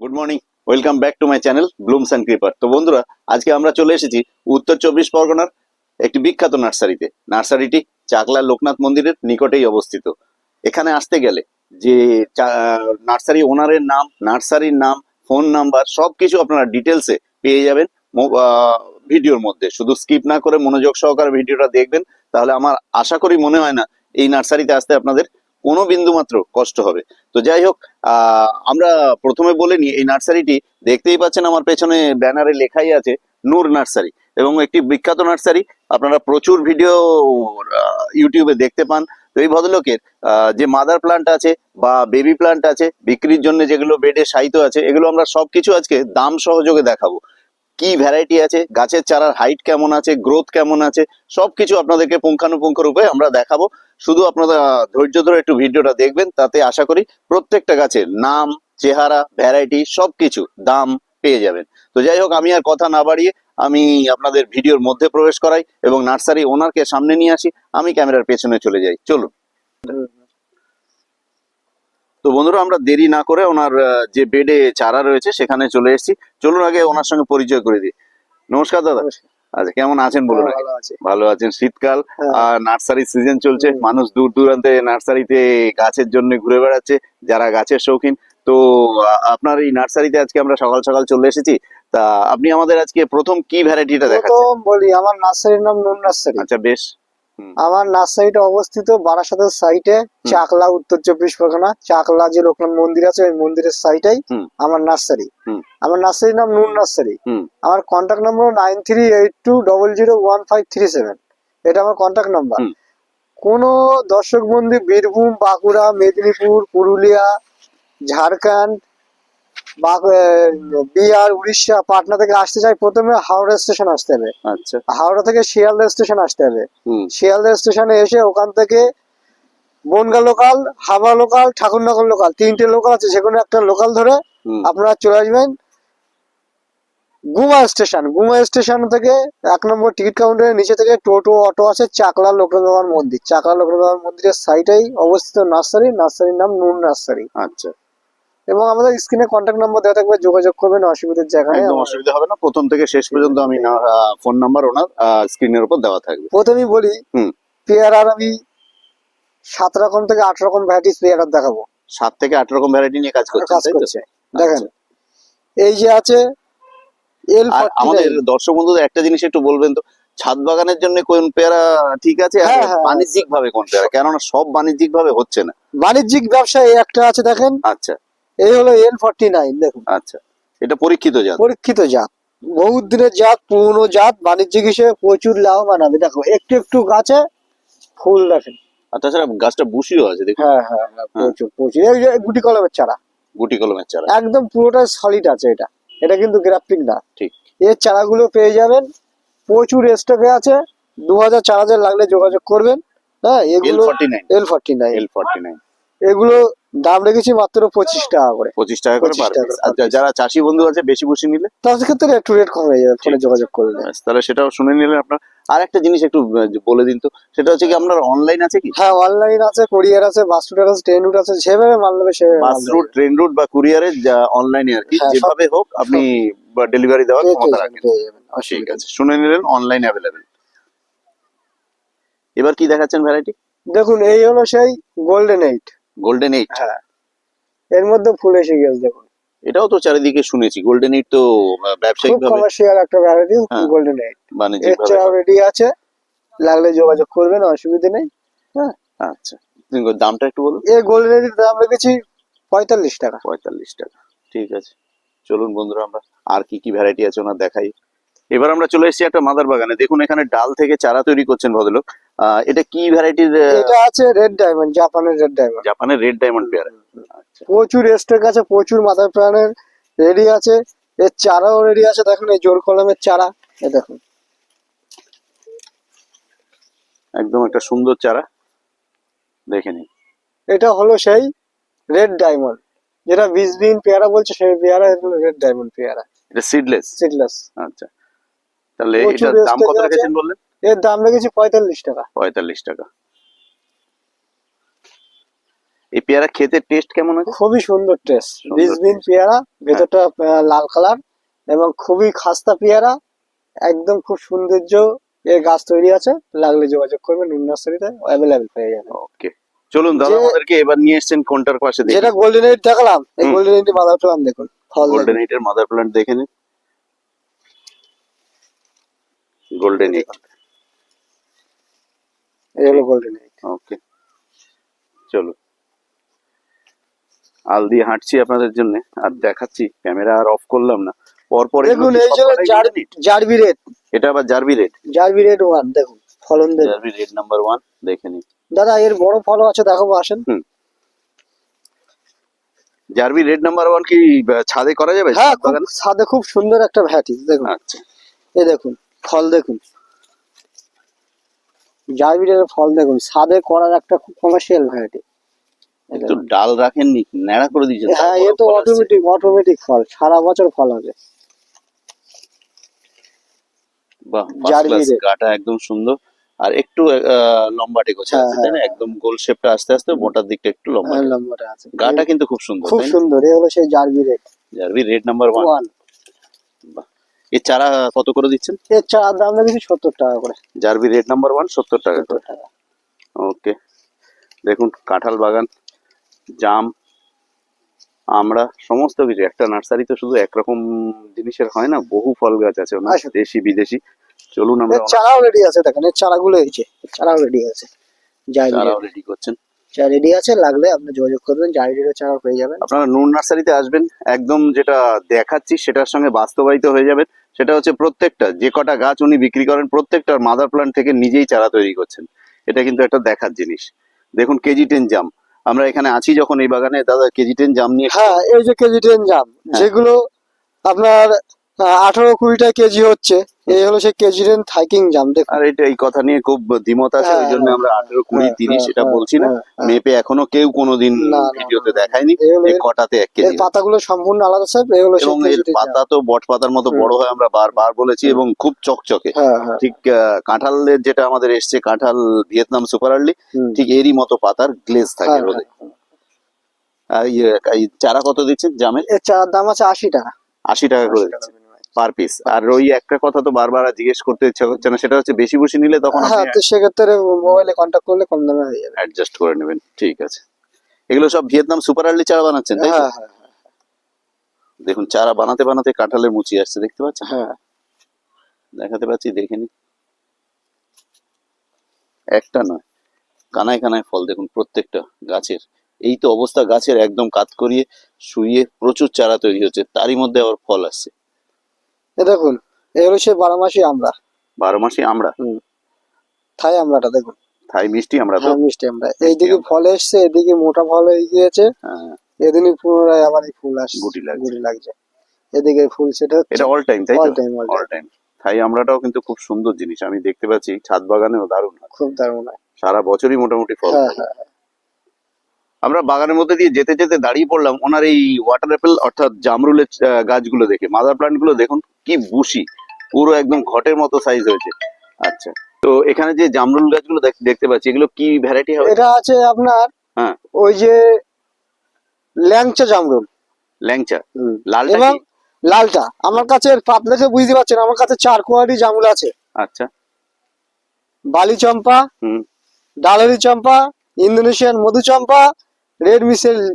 Good morning welcome back to my channel Blooms and Creeper তো বন্ধুরা, আজকে আমরা চলে এসেছি উত্তর চব্বিশ পরগনার একটি বিখ্যাত নার্সারিতে। নার্সারিটি চাকলা লোকনাথ মন্দিরের নিকটেই অবস্থিত। এখানে আসতে গেলে যে নার্সারি ওনারের নাম, নার্সারির নাম, ফোন নাম্বার, সবকিছু আপনারা ডিটেলসে পেয়ে যাবেন ভিডিওর মধ্যে। শুধু স্কিপ না করে মনোযোগ সহকারে ভিডিওটা দেখবেন, তাহলে আমার আশা করি মনে হয় না এই নার্সারিতে আসতে আপনাদের কোনো বিন্দু মাত্র কষ্ট হবে। তো যাই হোক আমরা প্রথমে বলে নিই, এই নার্সারিটি দেখতেই পাচ্ছেন আমার পেছনে ব্যানারে লেখাই আছে, নূর নার্সারি এবং একটি বিখ্যাত নার্সারি। আপনারা প্রচুর ভিডিও ইউটিউবে দেখতে পান। তো এই ভদ্রলোকের যে মাদার প্লান্ট আছে বা বেবি প্লান্ট আছে, বিক্রির জন্য যেগুলো বেডে সাইতো আছে, এগুলো আমরা সবকিছু আজকে দাম সহযোগে দেখাবো। কি ভ্যারাইটি আছে, গাছের চারার হাইট কেমন আছে গ্রোথ কেমন আছে, সবকিছু আপনাদেরকে পুঙ্খানুপুঙ্খ রূপে আমরা দেখাবো। শুধু আপনারা ধৈর্য ধরে একটু ভিডিওটা দেখবেন, তাতে আশা করি প্রত্যেকটা গাছের নাম, চেহারা ভ্যারাইটি সবকিছু দাম পেয়ে যাবেন। তো যাই হোক, আমি আর কথা না বাড়িয়ে আমি আপনাদের ভিডিওর মধ্যে প্রবেশ করাই এবং নার্সারি ওনারকে সামনে নিয়ে আসি, আমি ক্যামেরার পেছনে চলে যাই। চলুন। তো বন্ধুরা, আমরা দেরি না করে ওনার যে বেডে চারা রয়েছে, সেখানে চলে এসেছি। চলুন আগে ওনার সঙ্গে পরিচয় করে দিই। নমস্কার দাদা। আচ্ছা কেমন আছেন বলুন? ভালো আছে। আছেন শীতকাল। হ্যাঁ। আর নার্সারি সিজন চলছে মানুষ দূর দূরান্তে নার্সারিতে গাছের জন্য ঘুরে বেড়াচ্ছে যারা গাছের শৌখিন। তো আপনার এই নার্সারিতে আজকে আমরা সকাল সকাল চলে এসেছি। তা আপনি আমাদের আজকে প্রথম কি ভ্যারাইটিটা দেখাচ্ছেন? বলি আমার নার্সারির নাম নুন নার্সারি। আচ্ছা বেশ। আমার নার্সারিটা অবস্থিত বারাসাতের সাইটে চাকলা উত্তর চব্বিশ পরগনা চাকলা যে লোকনাথ মন্দির আছে ওই মন্দিরের সাইটেই আমার নার্সারি আমার নার্সারির নাম নুন নার্সারি আমার contact number nine three eight two double zero one five three seven এটা আমার কন্ট্যাক্ট নাম্বার। কোনো দর্শক বন্ধু বীরভূম বাঁকুড়া মেদিনীপুর পুরুলিয়া ঝাড়খণ্ড বিহার উড়িষ্যা পাটনা থেকে আসতে চাই প্রথমে হাওড়া স্টেশন আসতে হবে। আচ্ছা। হাওড়া থেকে শিয়ালদা স্টেশন আসতে হবে। শিয়ালদা স্টেশনে এসে ওখান থেকে Bongaon local Habra local Thakurnagar local তিনটে লোকাল আছে যেকোনো একটা লোকাল ধরে আপনারা চলে আসবেন। গুমা স্টেশন গুমা স্টেশন থেকে এক নম্বর টিকিট কাউন্টারের নিচে থেকে টোটো অটো আছে চাকলা লোকনাথ মন্দির। চাকলা লোকনাথ মন্দিরের সাইটেই অবস্থিত নার্সারি নার্সারির নাম নুন নার্সারি। আচ্ছা। এবং আমাদের স্ক্রিনে কন্ট্যাক্ট নম্বর দেওয়া থাকবে যোগাযোগ করবেন অসুবিধার জায়গায় একদম অসুবিধা হবে না। প্রথম থেকে শেষ পর্যন্ত আমি ফোন নাম্বার ওনার স্ক্রিনের উপর দেওয়া থাকবে। প্রথমেই বলি। পেয়ারার আমি সাত রকম থেকে আট রকম ভ্যারাইটিস পেয়ারার দেখাবো। সাত থেকে আট রকম ভ্যারাইটি নিয়ে কাজ করছে। দেখেন আচ্ছা। এই যে আছে এল আমাদের দর্শক বন্ধুদের একটা জিনিস একটু বলবেন তো ছাদ বাগানের জন্য কোন পেয়ারা ঠিক আছে? আর হ্যাঁ, হ্যাঁ। বাণিজ্যিক ভাবে কোন পেয়ারা? কেননা সব বাণিজ্যিক ভাবে হচ্ছে না। বাণিজ্যিক ব্যবসায় এই একটা আছে দেখেন। আচ্ছা। এই হলো এল ফর্টি নাইন দেখুন। আচ্ছা এটা পরীক্ষিত জাত। পরীক্ষিত জাত। বহুত দিনের জাত পুরনো জাত বাণিজ্যিক হিসেবে প্রচুর লাভবান হবে। দেখো একটু একটু গাছে ফুল দেখেন। আর তাছাড়া গাছটা বুশিও আছে দেখুন। হ্যাঁ হ্যাঁ হ্যাঁ প্রচুর প্রচুর। এই যে গুটি কলমের চারা। গুটি কলমের চারা। একদম পুরোটাই সলিড আছে এটা। এটা কিন্তু গ্রাফটিং না। ঠিক। এর চারাগুলো পেয়ে যাবেন। প্রচুর স্টকে আছে। দু হাজার চার হাজার লাগলে যোগাযোগ করবেন। হ্যাঁ এল এগুলো forty nine L forty nine L forty nine এগুলো দাম রেখেছি মাত্র পঁচিশ টাকা করে। পঁচিশ টাকা করে 25 পার টাকা পিস করে per যারা চাষি বন্ধু আছে বেশি বুশি নিলে? তাদের ক্ষেত্রে একটু রেট কম হয়ে যাবে ফোনে যোগাযোগ করলে। তাহলে সেটাও শুনে নিলেন আপনার। আর একটা জিনিস একটু বলে দিন তো সেটা হচ্ছে কি আপনার অনলাইন আছে কি? হ্যাঁ অনলাইন আছে কোরিয়ার আছে বাস রুট আছে ট্রেন রুট আছে যেভাবে মাল নেবে সেভাবে বাস। রুট ট্রেন রুট বা কুরিয়ারে অনলাইনে আর কি হ্যাঁ, যেভাবে হোক আপনি ডেলিভারি দেওয়ার ক্ষমতা রাখেন। ঠিক আছে শুনে নিলেন অনলাইন অ্যাভেলেবেল এবার কি দেখাচ্ছেন ভ্যারাইটি দেখুন এই হলো সেই গোল্ডেন এইট গোল্ডেন এইট হ্যাঁ। এর মধ্যে ফুল এসে গেছে দেখুন। এটাও তো চারিদিকে শুনেছি গোল্ডেন এইট তো ব্যবসায়িক ভাবে কমার্শিয়াল একটা ভ্যারাইটি। গোল্ডেন এইট বাণিজ্যিক ভাবে রেডি আছে লাগলে যোগাযোগ করবেন অসুবিধা নেই। হ্যাঁ আচ্ছা। তুমি দামটা একটু বলুন এই গোল্ডেন এইটের দাম রেখেছি পঁয়তাল্লিশ টাকা। পঁয়তাল্লিশ টাকা ঠিক আছে। চলুন বন্ধুরা আমরা আর কি কি ভ্যারাইটি আছে ওনার দেখাই। এবার আমরা চলে এসেছি একটা মাদার বাগানে দেখুন এখানে ডাল থেকে চারা তৈরি করছেন ভদ্রলোক। এটা কি ভ্যারাইটির এটা আছে রেড ডায়মন্ড জাপানের রেড ডায়মন্ড জাপানের রেড ডায়মন্ড পেয়ারা আচ্ছা। প্রচুর স্টক আছে প্রচুর মাথার প্রাণের রেডি আছে। এর চারাও রেডি আছে দেখুন এই জোর কলমের চারা এ দেখুন। একদম একটা সুন্দর চারা। দেখে নিন। এটা হলো সেই রেড ডায়মন্ড যেটা বিশ দিন পেয়ারা বলছে সেই পেয়ারা রেড ডায়মন্ড পেয়ারা। এটা সিডলেস সিডলেস আচ্ছা। তাহলে এটার দাম কত রেখেছেন বললেন? এর দাম লেগেছে পঁয়তাল্লিশ টাকা। পঁয়তাল্লিশ টাকা। এই পেয়ারা খেতে টেস্ট কেমন আছে খুবই সুন্দর টেস্ট সুন্দর পেয়ারা ভেতরটা লাল কালার এবং খুবই খাস্তা পেয়ারা একদম খুব সৌন্দর্য এর গাছ তৈরি আছে। লাগলে যোগাযোগ করবেন নুন নার্সারিতে অ্যাভেলেবেল পেয়ে যাবেন। ওকে চলুন দাদা আমাদেরকে এবার নিয়ে এসেছেন কোনটার পাশে দেখি। যেটা গোল্ডেন এইট দেখালাম এই গোল্ডেন এইট মাদার প্লাম দেখুন গোল্ডেন দেখুন। এইটের মাদার প্লান্ট দেখে নিন। গোল্ডেন এইট এই হলো গোল্ডেন ওকে চলো। আল দিয়ে হাঁটছি আপনাদের জন্য আর দেখাচ্ছি ক্যামেরা আর অফ করলাম না। পরপর দেখুন এই যে জারবি রেড এটা আবার জারবি রেড জারবি রেড ওয়ান দেখুন ফলন দেখুন। জারবি রেড নাম্বার ওয়ান দেখে নিন। দাদা এর বড় ফলও আছে দেখাবো আসেন। জারবি রেড নাম্বার ওয়ান কি ছাদে করা যাবে? হ্যাঁ ছাদ খুব খুব সুন্দর একটা ভ্যাটি দেখুন। আচ্ছা। এই দেখুন ফল দেখুন। জারবিরের ফল দেখুন সাদে করার একটা খুব কমার্শিয়াল ভ্যারাইটি একটু ডাল রাখেননি ন্যাড়া করে দিয়েছেন হ্যাঁ এ তো অটোমেটিক অটোমেটিক ফল সারা বছর ফল হবে। বাহ। গাটা একদম সুন্দর। আর একটু লম্বাটে গোছা হ্যাঁ, আছে তাই না? হ্যাঁ। একদম গোল শেপটা আস্তে আস্তে মোটার দিকটা একটু লম্বা হ্যাঁ, লম্বাটা আছে। গাটা কিন্তু খুব সুন্দর খুব সুন্দর এ হলো সেই জারবি রেড জারবি রেড নাম্বার এর চারা কত করে দিচ্ছেন? এর চার দাম লেগেছে সত্তর টাকা করে। জারবি রেড নাম্বার ওয়ান সত্তর টাকা করে। ওকে। দেখুন কাঁঠাল বাগান জাম আমরা সমস্ত কিছু একটা নার্সারি তো শুধু একরকম জিনিসের হয় না বহু ফল গাছ আছে। দেশি বিদেশি। চলুন আমরা চারাও রেডি আছে দেখেন চারাগুলো এর চারাও রেডি আছে। জারবি চারাও রেডি করছেন। চারা রেডি আছে লাগলে আপনি যোগাযোগ করবেন জারবি রেডের চারা পেয়ে যাবেন। আপনারা নুন নার্সারিতে আসবেন একদম যেটা দেখাচ্ছি সেটার সঙ্গে বাস্তবায়িত হয়ে যাবেন সেটা হচ্ছে প্রত্যেকটা যে কটা গাছ উনি বিক্রি করেন প্রত্যেকটার মাদার প্লান্ট থেকে নিজেই চারা তৈরি করছেন। এটা কিন্তু একটা দেখার জিনিস। দেখুন কেজি টেন জাম আমরা এখানে আছি যখন এই বাগানে দাদা কেজি টেন জাম নিয়ে হ্যাঁ এই যে কেজি টেন জাম হ্যাঁ। যেগুলো আপনার আঠারো কুড়িটা কেজি হচ্ছে। এই হলো সেই কেজি টেন থাইকিং জাম দেখুন। আর এটা এই কথা নিয়ে খুব দ্বিমত আছে ওই হ্যাঁ, জন্য আমরা আঠেরো কুড়ি হ্যাঁ, তিরিশ হ্যাঁ, এটা হ্যাঁ, বলছি না। হ্যাঁ, হ্যাঁ। মেপে এখনও কেউ কোনোদিন ভিডিওতে। দেখায়নি। এই কটাতে এক কেজি পাতাগুলো সম্পূর্ণ আলাদা স্যার। এই হলো এবং এর পাতা তো বট পাতার মতো বড় হয় আমরা বারবার বলেছি এবং খুব চকচকে। হ্যাঁ হ্যাঁ। ঠিক কাঁঠালের যেটা আমাদের এসছে কাঁঠাল ভিয়েতনাম সুপার আর্লি ঠিক এরই মতো পাতার গ্লেজ থাকে হ্যাঁ, রোদে। আর ইয়ে, চারা কত দিচ্ছেন জামের? চারার দাম আছে আশি টাকা। আশি টাকা করে দিচ্ছেন পার পিস আর ওই একটা কথা তো বারবার জিজ্ঞেস করতে ইচ্ছা না সেটা হচ্ছে বেশি বসে নিলে তখন হ্যাঁ তো সেক্ষেত্রে মোবাইলে কন্ট্যাক্ট করলে কম দামে হয়ে যাবে। অ্যাডজাস্ট করে নেবেন ঠিক আছে। এগুলো সব ভিয়েতনাম সুপার আর্লি চারা বানাচ্ছেন তাই হ্যাঁ হ্যাঁ দেখুন চারা বানাতে বানাতে কাঁঠালের মুচি আসছে দেখতে পাচ্ছেন? হ্যাঁ। দেখাতে পাচ্ছি দেখে নি একটা নয় কানায় কানায় ফল দেখুন প্রত্যেকটা গাছের। এই তো অবস্থা গাছের একদম কাত করিয়ে শুয়ে প্রচুর চারা তৈরি হচ্ছে তারই মধ্যে আবার ফল আসছে। এ দেখুন এই হলো সেই বারোমাসি আমরা বারো মাসে আমরা থাই আমরাটা দেখুন। থাই মিষ্টি আমরা তো? হ্যাঁ মিষ্টি আমরা এইদিকে ফল এসছে এদিকে মোটা ফল হয়ে গিয়েছে। হ্যাঁ, এদিনই পুনরায় আবার এই ফুল আসছে। গুটি লাগছে। গুটি লাগছে। এদিকে ফুল সেটা এটা অল টাইম তাই all time all time Thai আমরাটাও কিন্তু খুব সুন্দর জিনিস। আমি দেখতে পাচ্ছি ছাদ বাগানেও দারুণ খুব দারুণ সারা বছরই মোটামুটি ফল হ্যাঁ আমরা বাগানের মধ্যে দিয়ে যেতে যেতে দাঁড়িয়ে পড়লাম। ওনার এই ওয়াটার অ্যাপেল অর্থাৎ জামরুলের গাছগুলো দেখে। মাদার প্লান্টগুলো দেখুন। কি বুশি পুরো একদম ঘটের মতো সাইজ হয়েছে। আচ্ছা তো এখানে যে জামরুল গাছগুলো দেখ- দেখতে পাচ্ছি এগুলো কি ভ্যারাইটি হবে? এটা আছে আপনার হ্যাঁ। ওই যে ল্যাংচা জামরুল। ল্যাংচা। লালটা এবং লালটা। আমার কাছে এর বুঝতে পারছেন আমার কাছে চার কোয়ালিটি জামরুল আছে। আচ্ছা। বালি চম্পা হুম। ডালেরি চম্পা ইন্দোনেশিয়ান মধু চম্পা রেড মিসেল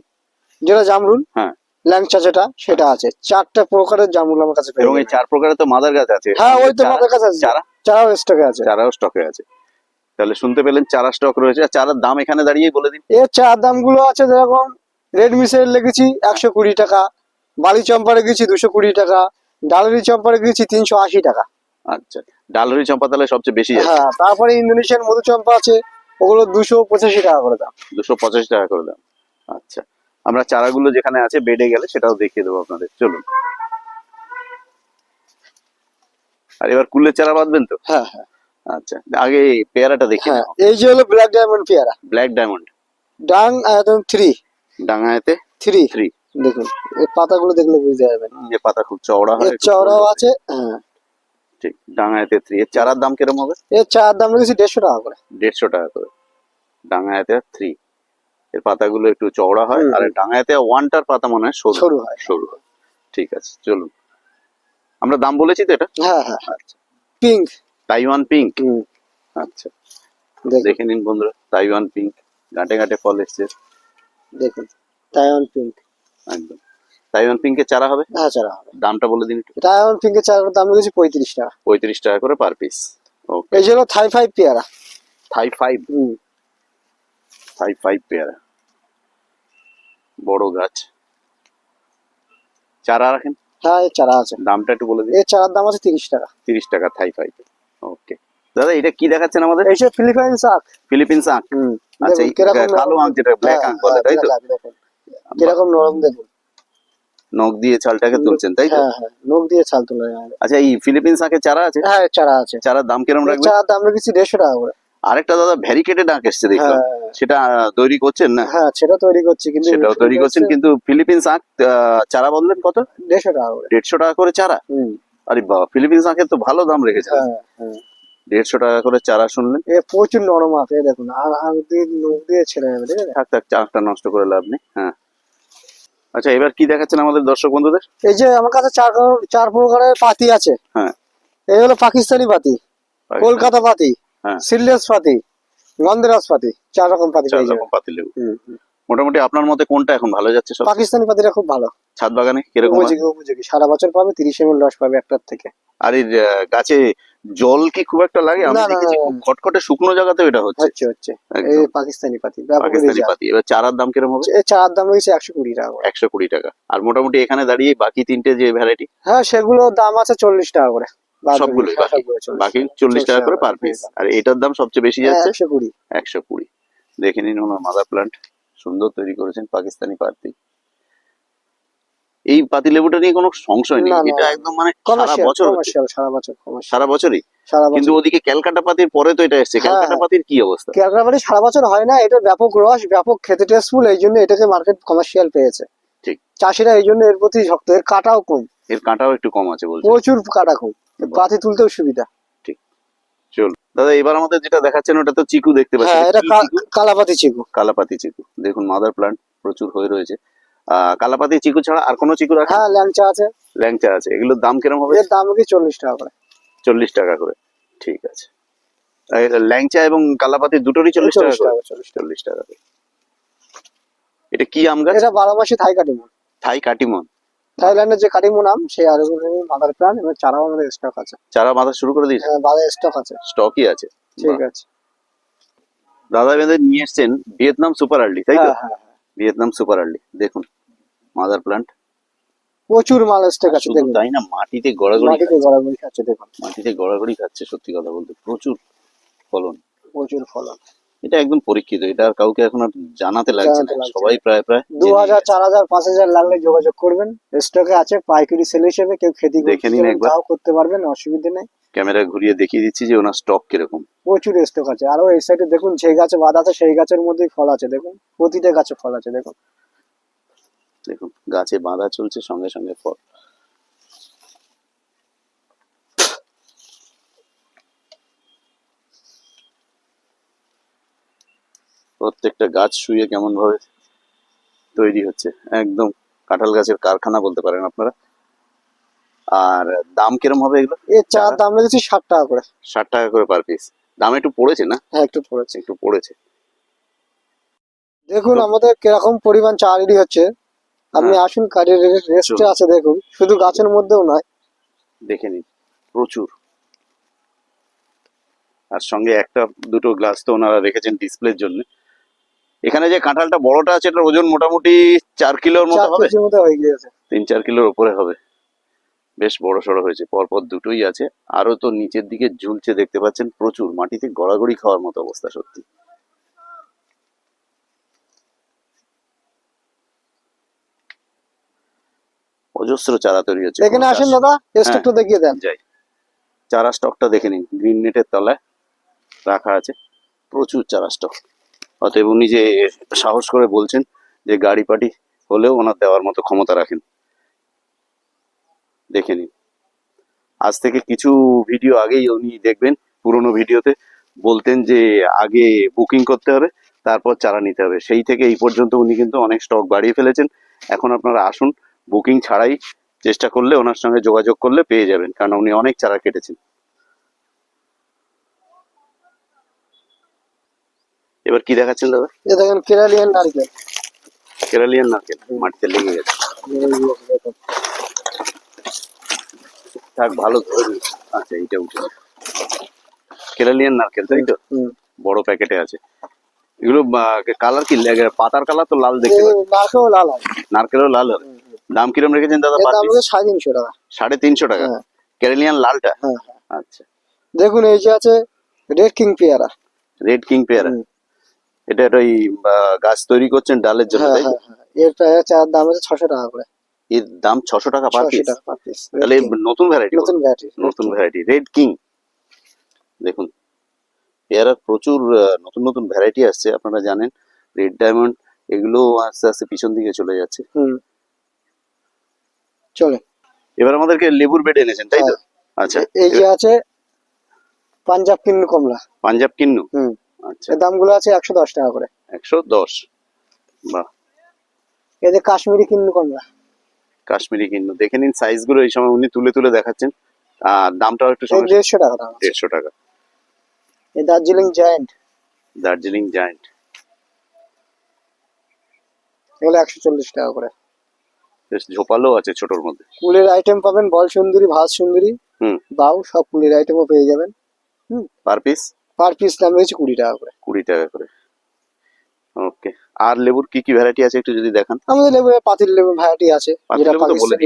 যেটা জামরুল। হ্যাঁ। ল্যাংচা যেটা সেটা আছে। চারটা প্রকারের জামরুল আমার কাছে এবং এই চার প্রকারের তো মাদার গাছ আছে। হ্যাঁ ওই তো চারা- গাছ আছে। চারা? চারাও স্টকে আছে। চারাও স্টকে আছে। তাহলে শুনতে পেলেন চারা স্টক রয়েছে। আর চারার দাম এখানে দাঁড়িয়ে বলে দিন। এর চার দামগুলো আছে যেরকম রেডমি সেল লেগেছি একশো কুড়ি টাকা বালি চম্পা রেখেছি দুশো কুড়ি টাকা ডালেরি চম্পা রেখেছি তিনশো আশি টাকা। আচ্ছা ডালহরি চম্পা তাহলে সবচেয়ে বেশি হ্যাঁ তারপরে ইন্দোনেশিয়ান মধু চম্পা আছে ওগুলো দুশো পঁচাশি টাকা করে দাম। দুশো পঁচাশি টাকা করে দাম। আচ্ছা আমরা চারাগুলো যেখানে আছে বেডে গেলে সেটাও দেখিয়ে দেবো আপনাদের। চলুন। আর এবার কুলের চারা বাঁধবেন তো? হ্যাঁ হ্যাঁ। আচ্ছা আগে পেয়ারাটা দেখি হ্যাঁ এই যে হলো ব্ল্যাক ডায়মন্ড পেয়ারা। ব্ল্যাক ডায়মন্ড ডাং একদম থ্রি ডাঙায়তে? থ্রি থ্রি দেখুন এই পাতাগুলো দেখলে বুঝতে পারবেন। যে পাতা খুব চওড়া হয় চওড়াও আছে হ্যাঁ। ঠিক ডাঙায়তে থ্রি এর চারার দাম কিরম হবে? এর চার দাম রেখেছি দেড়শো টাকা করে। দেড়শো টাকা করে। ডাঙায়তে থ্রি এর পাতাগুলো একটু চওড়া হয় আর। ডাঙাতে ওয়ানটার পাতা মনে হয় সরু সরু হয়। সরু হয়। ঠিক আছে চলুন। আমরা দাম বলেছি তো এটা? হ্যাঁ হ্যাঁ। পিঙ্ক। Taiwan pink? আচ্ছা। দেখে নিন বন্ধুরা তাইওয়ান পিঙ্ক। গাঁটে গাঁটে ফল এসছে। দেখুন তাইওয়ান পিঙ্ক। একদম। তাইওয়ান পিঙ্কের চারা হবে? হ্যাঁ চারা হবে। দামটা বলে দিন একটু। তাইওয়ান পিঙ্কের চারার দাম লেগেছে পঁয়ত্রিশ টাকা। পঁয়ত্রিশ টাকা করে পার পিস। ওকে এই যে হলো থাই ফাইভ পেয়ারা। থাই ফাইভ? থাই ফাইভ পেয়ারা বড় গাছ। চারা রাখেন? হ্যাঁ এর চারা আছে। দামটা একটু বলে দিন। এর চারার দাম আছে তিরিশ টাকা। তিরিশ টাকা থাই ফাইভ ওকে দাদা এটা কি দেখাচ্ছেন আমাদের? এই যে আখ ফিলিপিন্স আখ হুম। আচ্ছা কালো নরম। যেটা ব্ল্যাক হ্যাঁ, আখ বলে হ্যাঁ, তাই তো? কীরকম নরম দেখুন। নখ দিয়ে চালটাকে তুলছেন তাই তো? হ্যাঁ হ্যাঁ নখ দিয়ে ছাল তোলা আচ্ছা এই ফিলিপিন্স আখের চারা আছে? হ্যাঁ চারা আছে। চারার দাম কীরকম এর রাখবে চারার দাম রেখেছি দেড়শো টাকা করে। আরেকটা দাদা ভ্যারিকেটেড আখ এসছে দেখলাম। হ্যাঁ সেটা তৈরি করছেন না? হ্যাঁ সেটা তৈরি করছি কিন্তু সেটাও তৈরি করছেন কিন্তু ফিলিপিন্স আখ চারা বললেন কত? দেড়শো টাকা দেড়শো টাকা করে চারা? আরে বাবা ফিলিপিন্স আখের তো ভালো দাম রেখেছে হ্যাঁ হ্যাঁ। দেড়শো টাকা করে চারা শুনলেন? এ প্রচুর নরম এই দেখুন আর আখ দিয়ে নখ দিয়ে ছেড়ে যাবে ঠিক আছে? থাক থাক চাটা নষ্ট করে লাভ নেই হ্যাঁ। আচ্ছা এবার কি দেখাচ্ছেন আমাদের দর্শক বন্ধুদের? এই যে আমার কাছে চার চার প্রকারের পাতি আছে। হ্যাঁ। এই হলো পাকিস্তানি পাতি কলকাতা পাতি হ্যাঁ। সিললেস পাতি। গন্ধরাজ পাতি চার রকম পাতি চার রকম পাতি লেবু। মোটামুটি আপনার মতে কোনটা এখন ভালো যাচ্ছে সব পাকিস্তানি পাতিটা খুব ভালো। ছাদ বাগানে কীরকম উপযোগী উপযোগী। সারা বছর পাবে তিরিশ এমএল রস পাবে একটার থেকে। আর আহ, গাছে জল কি খুব একটা লাগে? আমি দেখেছি খটখটে শুকনো জায়গাতেও এটা হচ্ছে। হচ্ছে হচ্ছে। এই পাকিস্তানি পাতি পাকিস্তানি পাতি। এবার চারার দাম কীরকম হবে? এই চার দাম হয়েছে একশো কুড়ি টাকা একশো কুড়ি টাকা। আর মোটামুটি এখানে দাঁড়িয়ে বাকি তিনটে যে ভ্যারাইটি হ্যাঁ সেগুলো দাম আছে চল্লিশ টাকা করে। সবগুলোই বাকি। বাকি চল্লিশ টাকা করে পার পিস আর এটার দাম সবচেয়ে বেশি যাচ্ছে? একশো কুড়ি। একশো কুড়ি। দেখে নিন ওনার মাদার প্লান্ট সুন্দর তৈরি করেছেন পাকিস্তানি পাতি এই পাতি লেবুটা নিয়ে কোনো সংশয় নেই। এটা একদম মানে সারা বছর সারা বছর সারা বছরই? কিন্তু ওদিকে ক্যালকাটা পাতির পরে তো এটা এসছে। হ্যাঁ, ক্যালকাটা। পাতির কি অবস্থা? ক্যালকাটা পাতি সারা বছর হয় না। এটা ব্যাপক রস ব্যাপক খেতে টেস্টফুল এই জন্য এটাকে মার্কেট কমার্শিয়াল পেয়েছে। ঠিক। চাষিরা এই জন্য এর প্রতি শক্ত এর কাটাও কম। এর কাঁটাও একটু কম আছে বলছে প্রচুর কাটা কম। পাতি তুলতেও সুবিধা চল। দাদা এবার আমাদের যেটা দেখাচ্ছেন ওটা তো চিকু দেখতে পাচ্ছি হ্যাঁ এটা? কালাপাতি চিকু। কালাপাতি চিকু। দেখুন মাদার প্লান্ট প্রচুর হয়ে রয়েছে। কালাপাতি চিকু ছাড়া আর কোনো চিকু রাখা হ্যাঁ ল্যাংচা আছে। ল্যাংচা আছে। এগুলোর দাম কীরকম হবে? এর দাম কি চল্লিশ টাকা করে। চল্লিশ টাকা করে। ঠিক আছে। ল্যাংচা এবং কালাপাতি দুটোরই চল্লিশ টাকা চল্লিশ করে? চল্লিশ টাকা করে। এটা কি আম গাছ? এটা বারো মাসে থাই কাটিমন। থাই কাটিমন। থাইল্যান্ডের যে কাটিমন আম সেই আরও মাদার প্ল্যান এবং চারাও আমাদের স্টক আছে। চারা বাঁধা শুরু করে দিয়েছে হ্যাঁ বাজারে স্টক আছে। স্টকই আছে। ঠিক আছে। দাদা বেঁধে নিয়ে এসছেন ভিয়েতনাম সুপার আর্লি তাই তো? হ্যাঁ হ্যাঁ হ্যাঁ। ভিয়েতনাম সুপার আর্লি দেখুন মাদার প্লান্ট প্রচুর মাল স্টক আছে শুধু দেখুন। তাই না মাটিতে গড়াগড়ি মাটিতে খাচ্ছে। গড়াগড়ি খাচ্ছে দেখুন। মাটিতে গড়াগড়ি খাচ্ছে সত্যি কথা বলতে প্রচুর ফলন। প্রচুর ফলন। এটা একদম পরীক্ষিত এটা আর কাউকে এখন আর জানাতে লাগছে না সবাই প্রায় প্রায় দু হাজার চার হাজার পাঁচ হাজার লাগলে যোগাযোগ করবেন। স্টকে আছে পাইকারি সেল হিসেবে কেউ খেতে দেখে নিন একবার। করতে পারবেন অসুবিধা নেই। ক্যামেরা ঘুরিয়ে দেখিয়ে দিচ্ছি যে ওনার স্টক কীরকম। প্রচুর স্টক আছে। আরও এই সাইডে দেখুন যে গাছে বাঁধা আছে সেই গাছের মধ্যেই ফল আছে দেখুন। প্রতিটা গাছে ফল আছে দেখুন। দেখুন গাছে বাঁধা চলছে সঙ্গে সঙ্গে ফল। প্রত্যেকটা গাছ শুয়ে কেমন ভাবে তৈরি হচ্ছে। একদম কাঁঠাল গাছের কারখানা বলতে পারেন আপনারা। আর দাম কিরম হবে এগুলো? এর চা দাম লেগেছে ষাট টাকা করে। ষাট টাকা করে পার পিস দাম একটু পড়েছে না? হ্যাঁ একটু পড়েছে। একটু পড়েছে। দেখুন আমাদের কীরকম পরিমাণ চা রেডি হচ্ছে। আপনি হ্যাঁ। আসুন কাজের রেস্টে আছে দেখুন। শুধু গাছের মধ্যেও নয়। দেখে নিন। প্রচুর। আর সঙ্গে একটা দুটো গ্লাস তো ওনারা রেখেছেন ডিসপ্লের জন্য। এখানে যে কাঁঠালটা বড়টা আছে এটার ওজন মোটামুটি চার কিলোর মতো হবে? হয়ে তিন চার কিলোর উপরে হবে। বেশ বড় সড়ো হয়েছে পরপর দুটোই আছে। আরও তো নিচের দিকে ঝুলছে দেখতে পাচ্ছেন প্রচুর। মাটিতে গড়াগড়ি খাওয়ার মতো অবস্থা সত্যি। অজস্র চারা তৈরি হচ্ছে। এখানে আসেন দাদা স্টকটা দেখিয়ে দেন। যাই। চারা স্টকটা দেখে নিন। গ্রিন নেটের তলায় রাখা আছে। প্রচুর চারা স্টক অতএব উনি যে সাহস করে বলছেন যে গাড়ি পাটি হলেও ওনার দেওয়ার মতো ক্ষমতা রাখেন। দেখে নিন। আজ থেকে কিছু ভিডিও আগেই উনি দেখবেন, পুরনো ভিডিওতে বলতেন যে আগে বুকিং করতে হবে, তারপর চারা নিতে হবে। সেই থেকে এই পর্যন্ত উনি কিন্তু অনেক স্টক বাড়িয়ে ফেলেছেন। এখন আপনারা আসুন, বুকিং ছাড়াই চেষ্টা করলে ওনার সঙ্গে যোগাযোগ করলে পেয়ে যাবেন, কারণ উনি অনেক চারা কেটেছেন। এবার কি দেখাচ্ছেন দাদা? এ দেখেন কেরালিয়ান নারকেল। কেরালিয়ান নারকেল মাটিতে লেগে গেছে। থাক ভালো আচ্ছা এইটা উঠে কেরালিয়ান নারকেল তাই তো? বড় প্যাকেটে আছে। এগুলো কালার কি লাগে পাতার কালার তো লাল দেখতে পাচ্ছি। লাল হয়। নারকেলও লাল দাম কিরম রেখেছেন দাদা দাম সাড়ে তিনশো টাকা। সাড়ে তিনশো টাকা? হ্যাঁ। কেরালিয়ান লালটা? হ্যাঁ হ্যাঁ। আচ্ছা। দেখুন এই যে আছে রেড কিং পেয়ারা। রেড কিং পেয়ারা। এটা একটা ওই গাছ তৈরি করছেন ডালের জন্য হ্যাঁ তাই? হ্যাঁ হ্যাঁ প্রায় চার দাম আছে ছশো টাকা করে। এর দাম ছশো টাকা পার পিস তাহলে নতুন ভ্যারাইটি নতুন ভ্যারাইটি নতুন ভ্যারাইটি রেড কিং দেখুন পেয়ারার প্রচুর নতুন নতুন ভ্যারাইটি আসছে আপনারা জানেন। রেড ডায়মন্ড এগুলো আস্তে আস্তে পিছন দিকে চলে যাচ্ছে। হুম। চলে। এবার আমাদেরকে লেবুর বেড এনেছেন তাই তো? আচ্ছা এই যে আছে পাঞ্জাব কিন্নু কমলা। পাঞ্জাব কিন্নু। হুম। আচ্ছা। দামগুলো আছে একশো দশ টাকা করে। একশো দশ। বাহ। এই যে কাশ্মীরি কিন্নু কমলা। কাশ্মীরি কিন্নু। দেখে নিন সাইজগুলো এই সময় উনি তুলে তুলে দেখাচ্ছেন। আর দামটাও একটু দেড়শো টাকা দাম দেড়শো টাকা। এই দার্জিলিং জায়েন্ট দার্জিলিং জায়েন্ট এগুলো একশো চল্লিশ টাকা করে। বেশ ঝোপালো আছে ছোটর মধ্যে। কুলের আইটেম পাবেন বল সুন্দরী ভাত সুন্দরী হুম। বাউ সব কুলের আইটেমও পেয়ে যাবেন। হুম। পার পিস পার পিস দাম রয়েছে কুড়ি টাকা করে। কুড়ি টাকা করে। ওকে আর লেবুর কি কি ভ্যারাইটি আছে একটু যদি দেখান? আমাদের লেবু পাতিল লেবু ভ্যারাইটি আছে। যেটা পাকিস্তানি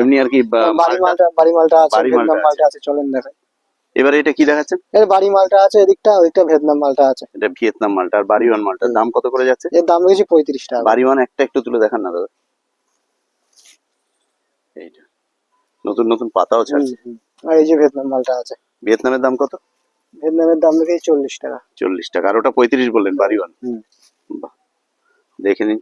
এমনি আর কি বাড়ি মালটা? মালটা বাড়ি মালটা আছে বাড়ি মালটা ভিয়েতনাম আছে। মালটা আছে চলেন দেখাই। এবারে এটা কি দেখাচ্ছেন? এর বাড়ি মালটা আছে এদিকটা ওইটা ভিয়েতনাম মালটা আছে। এটা ভিয়েতনাম মালটা আর বাড়িওয়ান মালটার দাম কত করে যাচ্ছে? এর দাম রয়েছে পঁয়ত্রিশ টাকা। করে। বাড়িওয়ান একটা একটু তুলে দেখান না দাদা। এইটা। নতুন নতুন পাতাও ছাড়ছে। আর এই যে ভিয়েতনাম মালটা আছে। ভিয়েতনামের দাম কত? ভিয়েতনামের দাম দেখে চল্লিশ টাকা। চল্লিশ টাকা আর ওটা পঁয়ত্রিশ বললেন বাড়িওয়ান দেখে নিন।